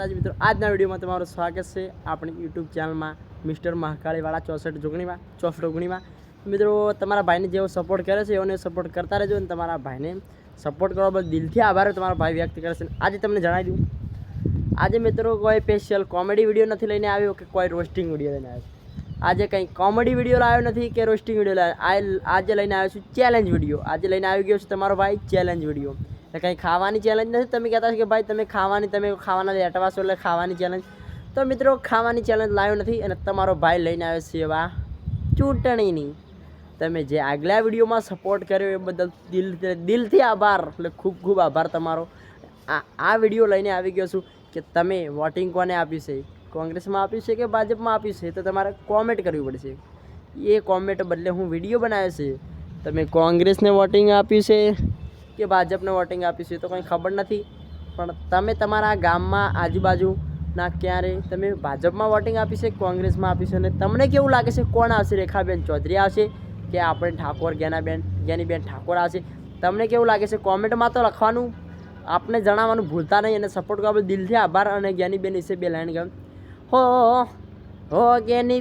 માતાજી મિત્રો. આજના વિડીયોમાં તમારું સ્વાગત છે આપણી યુટ્યુબ ચેનલમાં મિસ્ટર મહાકાળીવાળા ચોસઠ જોગણીમાં, ચોસઠ ઓગણીમાં મિત્રો, તમારા ભાઈને જેવો સપોર્ટ કરે છે એઓને સપોર્ટ કરતા રહેજો અને તમારા ભાઈને સપોર્ટ કરવા બદલ દિલથી આભાર તમારા ભાઈ વ્યક્ત કરે છે. આજે તમને જણાવી દઉં, આજે મિત્રો કોઈ સ્પેશિયલ કોમેડી વીડિયો નથી લઈને આવ્યો કે કોઈ રોસ્ટિંગ વીડિયો લઈને આવ્યો આજે કંઈ કોમેડી વીડિયો લાવ્યો નથી કે રોસ્ટિંગ વીડિયો લાવ્યો આજે લઈને આવ્યો છું ચેલેન્જ વીડિયો આજે લઈને આવી ગયો છે તમારો ભાઈ ચેલેન્જ વીડિયો એટલે કંઈ ખાવાની ચેલેન્જ નથી? તમે કહેતા કે ભાઈ તમે ખાવાની, તમે ખાવાના લેટવા છો એટલે ખાવાની ચેલેન્જ તો મિત્રો, ખાવાની ચેલેન્જ લાવ્યો નથી અને તમારો ભાઈ લઈને આવ્યો છે એવા ચૂંટણીની. તમે જે આગલા વિડીયોમાં સપોર્ટ કર્યો એ બદલ દિલ, દિલથી આભાર, એટલે ખૂબ ખૂબ આભાર તમારો. આ આ વીડિયો લઈને આવી ગયો છું કે તમે વોટિંગ કોને આપ્યું છે? કોંગ્રેસમાં આપ્યું છે કે ભાજપમાં આપ્યું છે? તો તમારે કોમેન્ટ કરવી પડશે. એ કોમેન્ટ બદલે હું વીડિયો બનાવ્યો છે. તમે કોંગ્રેસને વોટિંગ આપ્યું છે? કે ભાજપને વોટિંગ આપીશું તો કંઈ ખબર નથી. પણ તમે તમારા ગામમાં આજુબાજુના ક્યારે તમે ભાજપમાં વોટિંગ આપીશે કોંગ્રેસમાં આપ્યું છે અને તમને કેવું લાગે છે, કોણ આવશે? રેખાબેન ચૌધરી આવશે કે આપણે ઠાકોર જ્ઞાનાબેન જ્ઞાનીબેન ઠાકોર આવશે? તમને કેવું લાગે છે? કોમેન્ટમાં તો લખવાનું. આપને જણાવવાનું ભૂલતા નહીં અને સપોર્ટ કરવા દિલથી આભાર અને જ્ઞાનીબેન વિશે બે લાઈન ગમ હો હો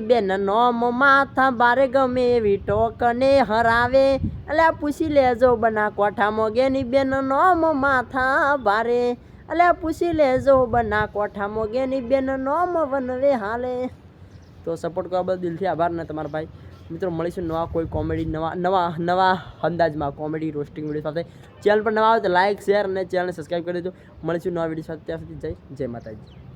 બેન નોમ માથા બારે ગમે એવી ટોકને હરાવે. એટલે પૂછી લેજો બના કોઠામાં બેન નોમ માથા ભારે અલ્યા પૂછી લેજો બના કોઠામાં બેન નોમ વનવે હાલે. તો સપોર્ટ કરવા બદલ દિલથી આભાર ને તમારા ભાઈ. મિત્રો, મળીશું નવા કોઈ કોમેડી નવા નવા નવા અંદાજમાં કોમેડી રોસ્ટિંગ વીડિયો સાથે. ચેનલ પર નવા આવે તો લાઇક શેર અને ચેનલને સબસ્ક્રાઈબ કરી દેજો. મળીશું નવા વીડિયો સાથે. ત્યાં સુધી જય જય માતાજી.